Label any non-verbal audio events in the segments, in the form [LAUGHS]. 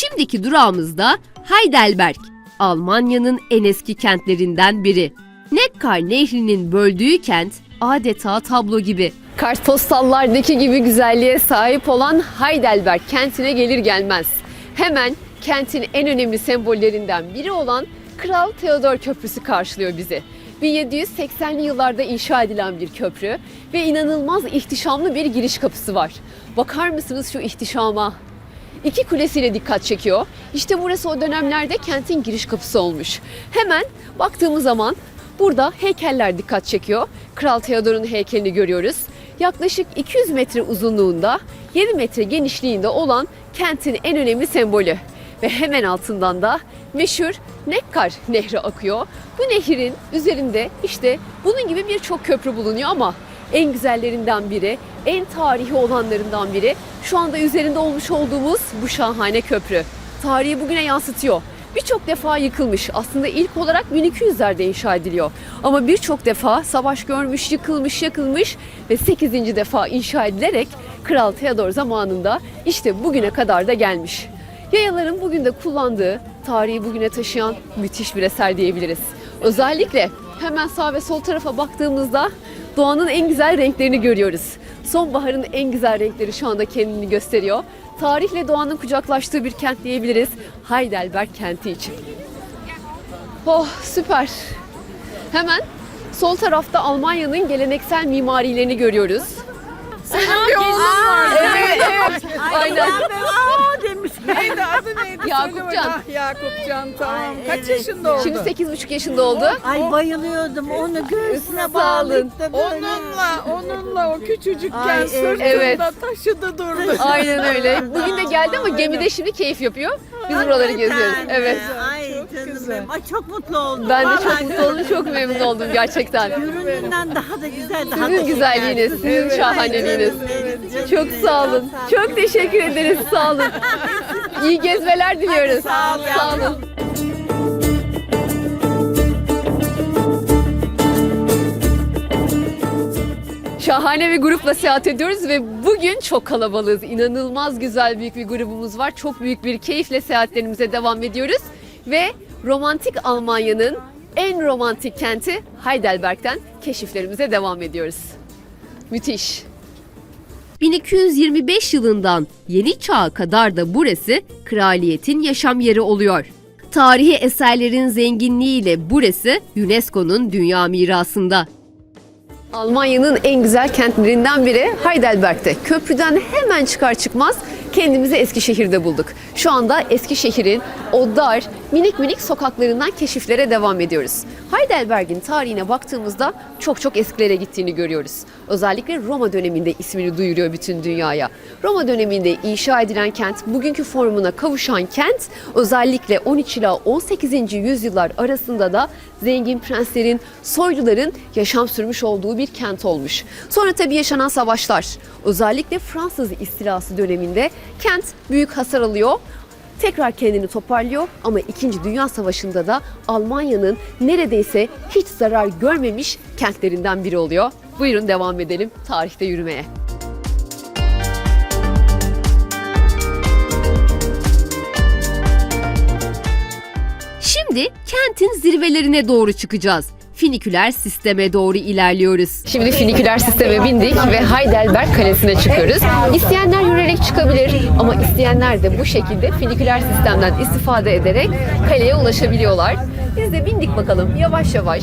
Şimdiki durağımızda Heidelberg, Almanya'nın en eski kentlerinden biri. Neckar Nehri'nin böldüğü kent adeta tablo gibi. Kartpostallardaki gibi güzelliğe sahip olan Heidelberg kentine gelir gelmez. Hemen kentin en önemli sembollerinden biri olan Kral Theodor Köprüsü karşılıyor bizi. 1780'li yıllarda inşa edilen bir köprü ve inanılmaz ihtişamlı bir giriş kapısı var. Bakar mısınız şu ihtişama? İki kulesiyle dikkat çekiyor. İşte burası o dönemlerde kentin giriş kapısı olmuş. Hemen baktığımız zaman burada heykeller dikkat çekiyor. Kral Theodor'un heykelini görüyoruz. Yaklaşık 200 metre uzunluğunda, 7 metre genişliğinde olan kentin en önemli sembolü. Ve hemen altından da meşhur Neckar Nehri akıyor. Bu nehrin üzerinde işte bunun gibi birçok köprü bulunuyor ama en güzellerinden biri, en tarihi olanlarından biri şu anda üzerinde olmuş olduğumuz bu şahane köprü. Tarihi bugüne yansıtıyor. Birçok defa yıkılmış. Aslında ilk olarak 1200'lerde inşa ediliyor. Ama birçok defa savaş görmüş, yıkılmış, yakılmış ve 8. defa inşa edilerek Kral Theodor zamanında işte bugüne kadar da gelmiş. Yayaların bugün de kullandığı, tarihi bugüne taşıyan müthiş bir eser diyebiliriz. Özellikle hemen sağ ve sol tarafa baktığımızda doğanın en güzel renklerini görüyoruz. Sonbaharın en güzel renkleri şu anda kendini gösteriyor. Tarihle doğanın kucaklaştığı bir kent diyebiliriz Heidelberg kenti için. Oh süper. Hemen sol tarafta Almanya'nın geleneksel mimarilerini görüyoruz. Bir oğlum var. Evet, evet. Aynen. Demiş. Neydi adı neydi? Yakupcan. Ah, Yakupcan tamam. Ay, Kaç evet. yaşında oldu? Şimdi 8,5 yaşında oldu. Ay bayılıyordum onu göğsüne böyle. Onunla, onunla o küçücükken Ay, evet. sırtında Evet. taşıdı durdu. [LAUGHS] Aynen öyle. Bugün de geldi ama gemide şimdi keyif yapıyor. Biz buraları geziyoruz. Evet. Ay Çok canım güzel. benim. Ay çok mutlu oldum. Ben de çok mutlu oldum, çok memnun oldum [LAUGHS] gerçekten. Görünümden daha da güzel. Daha Sizin da güzelliğiniz, sizin şahaneliğiniz. Evet, Çok sağ olun. Çok teşekkür ederiz. Sağ olun. [LAUGHS] İyi gezmeler diliyoruz. sağ ol Sağ olun. Şahane bir grupla seyahat ediyoruz ve bugün çok kalabalığız. İnanılmaz güzel büyük bir grubumuz var. Çok büyük bir keyifle seyahatlerimize devam ediyoruz. Ve romantik Almanya'nın en romantik kenti Heidelberg'ten keşiflerimize devam ediyoruz. Müthiş. 1225 yılından yeni çağa kadar da burası kraliyetin yaşam yeri oluyor. Tarihi eserlerin zenginliğiyle burası UNESCO'nun dünya mirasında. Almanya'nın en güzel kentlerinden biri Heidelberg'te. Köprüden hemen çıkar çıkmaz kendimizi Eskişehir'de bulduk. Şu anda Eskişehir'in o dar, minik minik sokaklarından keşiflere devam ediyoruz. Heidelberg'in tarihine baktığımızda çok çok eskilere gittiğini görüyoruz. Özellikle Roma döneminde ismini duyuruyor bütün dünyaya. Roma döneminde inşa edilen kent, bugünkü formuna kavuşan kent özellikle 13 ila 18. yüzyıllar arasında da zengin prenslerin, soyluların yaşam sürmüş olduğu bir kent olmuş. Sonra tabii yaşanan savaşlar, özellikle Fransız istilası döneminde kent büyük hasar alıyor. Tekrar kendini toparlıyor ama 2. Dünya Savaşı'nda da Almanya'nın neredeyse hiç zarar görmemiş kentlerinden biri oluyor. Buyurun devam edelim tarihte yürümeye. Şimdi kentin zirvelerine doğru çıkacağız. Finiküler sisteme doğru ilerliyoruz. Şimdi finiküler sisteme bindik ve Heidelberg Kalesi'ne çıkıyoruz. İsteyenler yürüyerek çıkabilir ama isteyenler de bu şekilde finiküler sistemden istifade ederek kaleye ulaşabiliyorlar. Biz de bindik bakalım yavaş yavaş.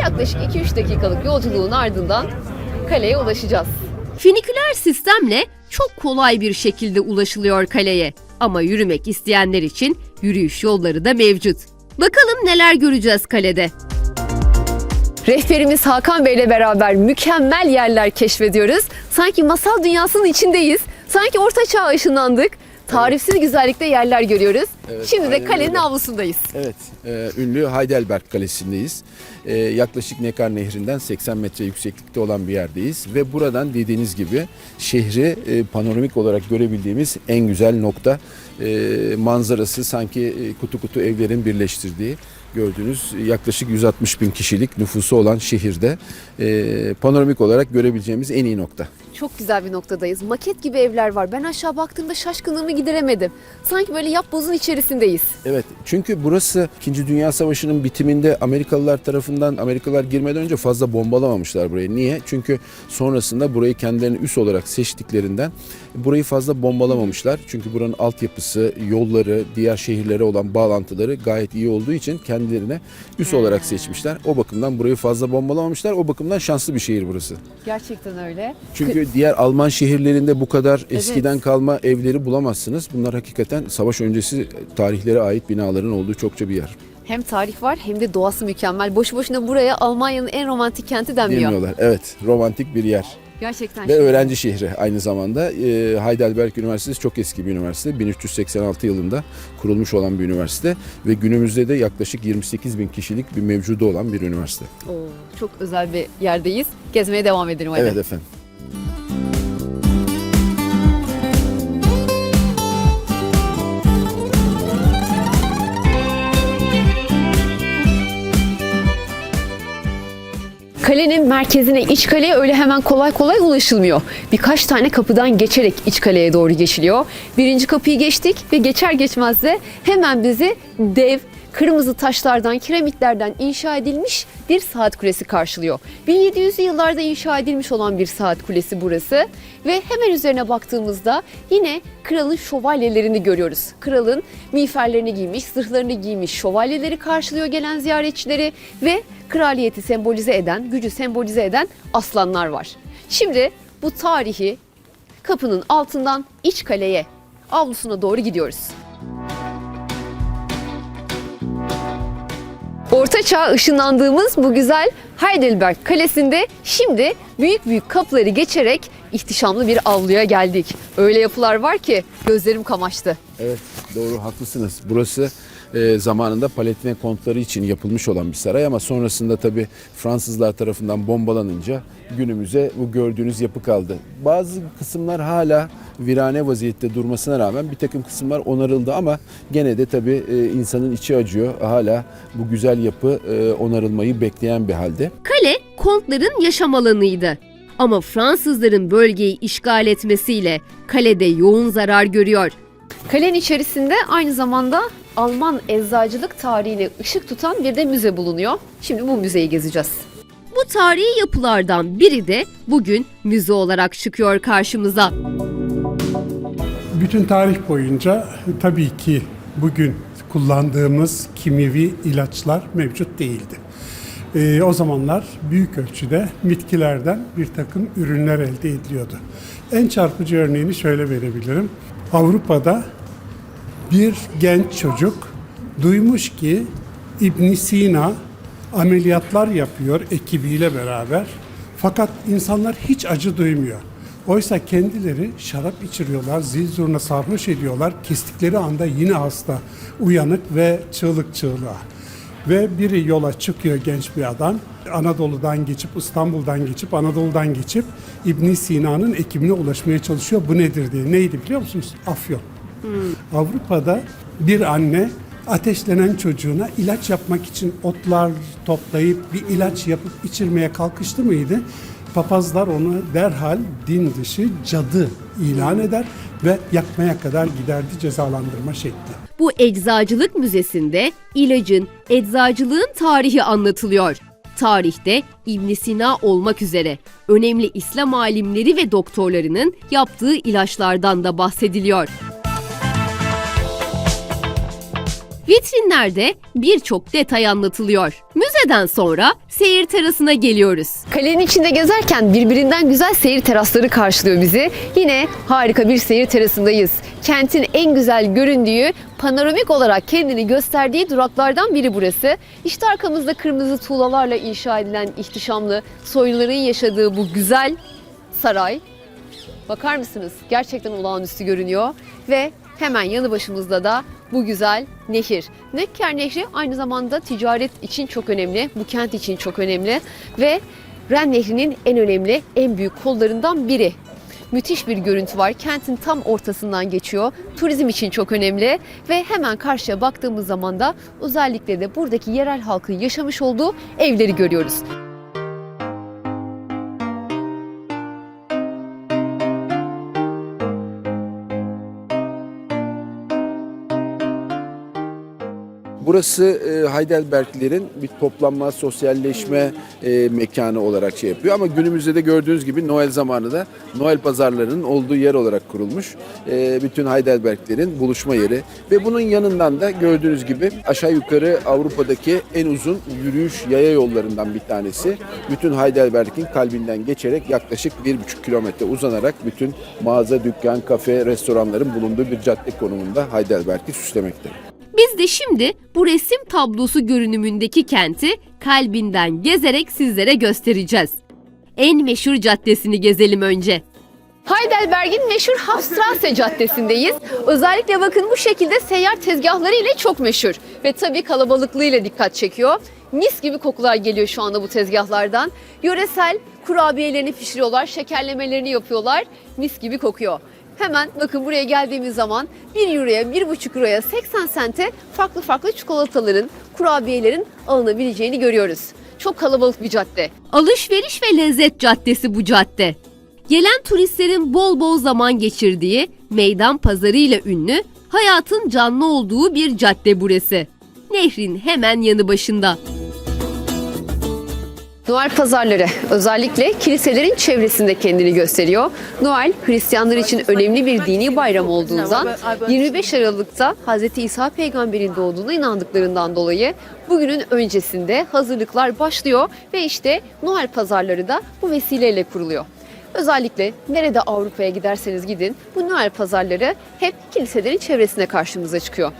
Yaklaşık 2-3 dakikalık yolculuğun ardından kaleye ulaşacağız. Finiküler sistemle çok kolay bir şekilde ulaşılıyor kaleye. Ama yürümek isteyenler için yürüyüş yolları da mevcut. Bakalım neler göreceğiz kalede. Rehberimiz Hakan Bey ile beraber mükemmel yerler keşfediyoruz. Sanki masal dünyasının içindeyiz. Sanki orta çağa ışınlandık. Tarifsiz güzellikte yerler görüyoruz. Evet, Şimdi de aynen kalenin öyle. avlusundayız. Evet, e, ünlü Heidelberg Kalesi'ndeyiz. E, yaklaşık Neckar Nehri'nden 80 metre yükseklikte olan bir yerdeyiz. Ve buradan dediğiniz gibi şehri e, panoramik olarak görebildiğimiz en güzel nokta. E, manzarası sanki e, kutu kutu evlerin birleştirdiği gördüğünüz yaklaşık 160 bin kişilik nüfusu olan şehirde e, panoramik olarak görebileceğimiz en iyi nokta. Çok güzel bir noktadayız. Maket gibi evler var. Ben aşağı baktığımda şaşkınlığımı gideremedim. Sanki böyle yapbozun içerisindeyiz. Evet çünkü burası 2. Dünya Savaşı'nın bitiminde Amerikalılar tarafından Amerikalılar girmeden önce fazla bombalamamışlar burayı. Niye? Çünkü sonrasında burayı kendilerine üs olarak seçtiklerinden burayı fazla bombalamamışlar. Çünkü buranın altyapısı, yolları, diğer şehirlere olan bağlantıları gayet iyi olduğu için kendilerine üs olarak seçmişler. O bakımdan burayı fazla bombalamamışlar. O bakımdan şanslı bir şehir burası. Gerçekten öyle. Çünkü diğer Alman şehirlerinde bu kadar eskiden kalma evleri bulamazsınız. Bunlar hakikaten savaş öncesi tarihlere ait binaların olduğu çokça bir yer. Hem tarih var hem de doğası mükemmel. Boşu boşuna buraya Almanya'nın en romantik kenti denmiyor. Demiyorlar. Evet, romantik bir yer. Gerçekten. Ve öğrenci şehri aynı zamanda. Ee, Heidelberg Üniversitesi çok eski bir üniversite. 1386 yılında kurulmuş olan bir üniversite. Ve günümüzde de yaklaşık 28 bin kişilik bir mevcudu olan bir üniversite. Oo, çok özel bir yerdeyiz. Gezmeye devam edelim hadi. Evet efendim. Kalenin merkezine iç kaleye öyle hemen kolay kolay ulaşılmıyor. Birkaç tane kapıdan geçerek iç kaleye doğru geçiliyor. Birinci kapıyı geçtik ve geçer geçmez de hemen bizi dev kırmızı taşlardan, kiremitlerden inşa edilmiş bir saat kulesi karşılıyor. 1700'lü yıllarda inşa edilmiş olan bir saat kulesi burası ve hemen üzerine baktığımızda yine kralın şövalyelerini görüyoruz. Kralın miğferlerini giymiş, zırhlarını giymiş şövalyeleri karşılıyor gelen ziyaretçileri ve kraliyeti sembolize eden, gücü sembolize eden aslanlar var. Şimdi bu tarihi kapının altından iç kaleye, avlusuna doğru gidiyoruz. Orta çağ ışınlandığımız bu güzel Heidelberg Kalesi'nde şimdi büyük büyük kapıları geçerek ihtişamlı bir avluya geldik. Öyle yapılar var ki gözlerim kamaştı. Evet doğru haklısınız. Burası e, zamanında Palatine kontları için yapılmış olan bir saray ama sonrasında tabi Fransızlar tarafından bombalanınca günümüze bu gördüğünüz yapı kaldı. Bazı kısımlar hala virane vaziyette durmasına rağmen bir takım kısımlar onarıldı ama gene de tabi insanın içi acıyor. Hala bu güzel yapı e, onarılmayı bekleyen bir halde. Kale kontların yaşam alanıydı. Ama Fransızların bölgeyi işgal etmesiyle kalede yoğun zarar görüyor. Kalenin içerisinde aynı zamanda Alman eczacılık tarihine ışık tutan bir de müze bulunuyor. Şimdi bu müzeyi gezeceğiz. Bu tarihi yapılardan biri de bugün müze olarak çıkıyor karşımıza. Bütün tarih boyunca tabii ki bugün kullandığımız kimyevi ilaçlar mevcut değildi. Ee, o zamanlar büyük ölçüde bitkilerden bir takım ürünler elde ediliyordu. En çarpıcı örneğini şöyle verebilirim. Avrupa'da bir genç çocuk duymuş ki İbn Sina ameliyatlar yapıyor ekibiyle beraber. Fakat insanlar hiç acı duymuyor. Oysa kendileri şarap içiriyorlar, zil zurna sarhoş ediyorlar. Kestikleri anda yine hasta, uyanık ve çığlık çığlığa. Ve biri yola çıkıyor genç bir adam. Anadolu'dan geçip, İstanbul'dan geçip, Anadolu'dan geçip İbn Sina'nın ekibine ulaşmaya çalışıyor. Bu nedir diye. Neydi biliyor musunuz? Afyon. Avrupa'da bir anne ateşlenen çocuğuna ilaç yapmak için otlar toplayıp bir ilaç yapıp içirmeye kalkıştı mıydı? Papazlar onu derhal din dışı cadı ilan eder ve yakmaya kadar giderdi cezalandırma şekli. Bu eczacılık müzesinde ilacın, eczacılığın tarihi anlatılıyor. Tarihte İbn Sina olmak üzere önemli İslam alimleri ve doktorlarının yaptığı ilaçlardan da bahsediliyor. Vitrinlerde birçok detay anlatılıyor. Müzeden sonra seyir terasına geliyoruz. Kalenin içinde gezerken birbirinden güzel seyir terasları karşılıyor bizi. Yine harika bir seyir terasındayız. Kentin en güzel göründüğü, panoramik olarak kendini gösterdiği duraklardan biri burası. İşte arkamızda kırmızı tuğlalarla inşa edilen ihtişamlı soyluların yaşadığı bu güzel saray. Bakar mısınız? Gerçekten olağanüstü görünüyor ve Hemen yanı başımızda da bu güzel nehir. Neckar Nehri aynı zamanda ticaret için çok önemli, bu kent için çok önemli ve Ren Nehri'nin en önemli, en büyük kollarından biri. Müthiş bir görüntü var. Kentin tam ortasından geçiyor. Turizm için çok önemli ve hemen karşıya baktığımız zaman da özellikle de buradaki yerel halkın yaşamış olduğu evleri görüyoruz. Burası e, Heidelberglerin bir toplanma, sosyalleşme e, mekanı olarak şey yapıyor. Ama günümüzde de gördüğünüz gibi Noel zamanı da Noel pazarlarının olduğu yer olarak kurulmuş. E, bütün Heidelberglerin buluşma yeri. Ve bunun yanından da gördüğünüz gibi aşağı yukarı Avrupa'daki en uzun yürüyüş yaya yollarından bir tanesi. Bütün Heidelberg'in kalbinden geçerek yaklaşık 1,5 kilometre uzanarak bütün mağaza, dükkan, kafe, restoranların bulunduğu bir cadde konumunda Heidelberg'i süslemekte. Biz de şimdi bu resim tablosu görünümündeki kenti kalbinden gezerek sizlere göstereceğiz. En meşhur caddesini gezelim önce. Heidelberg'in meşhur Hafstrasse Caddesi'ndeyiz. Özellikle bakın bu şekilde seyyar tezgahları ile çok meşhur. Ve tabii kalabalıklığıyla dikkat çekiyor. Mis gibi kokular geliyor şu anda bu tezgahlardan. Yöresel kurabiyelerini pişiriyorlar, şekerlemelerini yapıyorlar. Mis gibi kokuyor. Hemen bakın buraya geldiğimiz zaman 1 euroya, 1,5 euroya 80 sente farklı farklı çikolataların, kurabiyelerin alınabileceğini görüyoruz. Çok kalabalık bir cadde. Alışveriş ve lezzet caddesi bu cadde. Gelen turistlerin bol bol zaman geçirdiği, meydan pazarı ile ünlü, hayatın canlı olduğu bir cadde burası. Nehrin hemen yanı başında. Noel pazarları özellikle kiliselerin çevresinde kendini gösteriyor. Noel Hristiyanlar için önemli bir dini bayram olduğundan 25 Aralık'ta Hz. İsa peygamberin doğduğuna inandıklarından dolayı bugünün öncesinde hazırlıklar başlıyor ve işte Noel pazarları da bu vesileyle kuruluyor. Özellikle nerede Avrupa'ya giderseniz gidin bu Noel pazarları hep kiliselerin çevresinde karşımıza çıkıyor.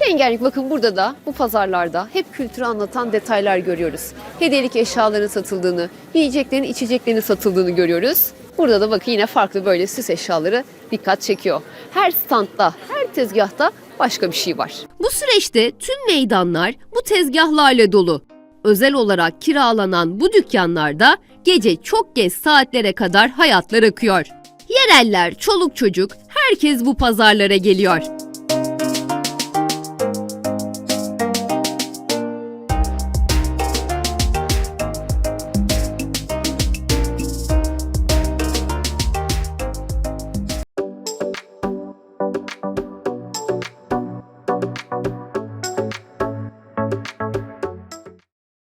Rengarenk bakın burada da bu pazarlarda hep kültürü anlatan detaylar görüyoruz. Hediyelik eşyaların satıldığını, yiyeceklerin, içeceklerin satıldığını görüyoruz. Burada da bakın yine farklı böyle süs eşyaları dikkat çekiyor. Her standta, her tezgahta başka bir şey var. Bu süreçte tüm meydanlar bu tezgahlarla dolu. Özel olarak kiralanan bu dükkanlarda gece çok geç saatlere kadar hayatlar akıyor. Yereller, çoluk çocuk, herkes bu pazarlara geliyor.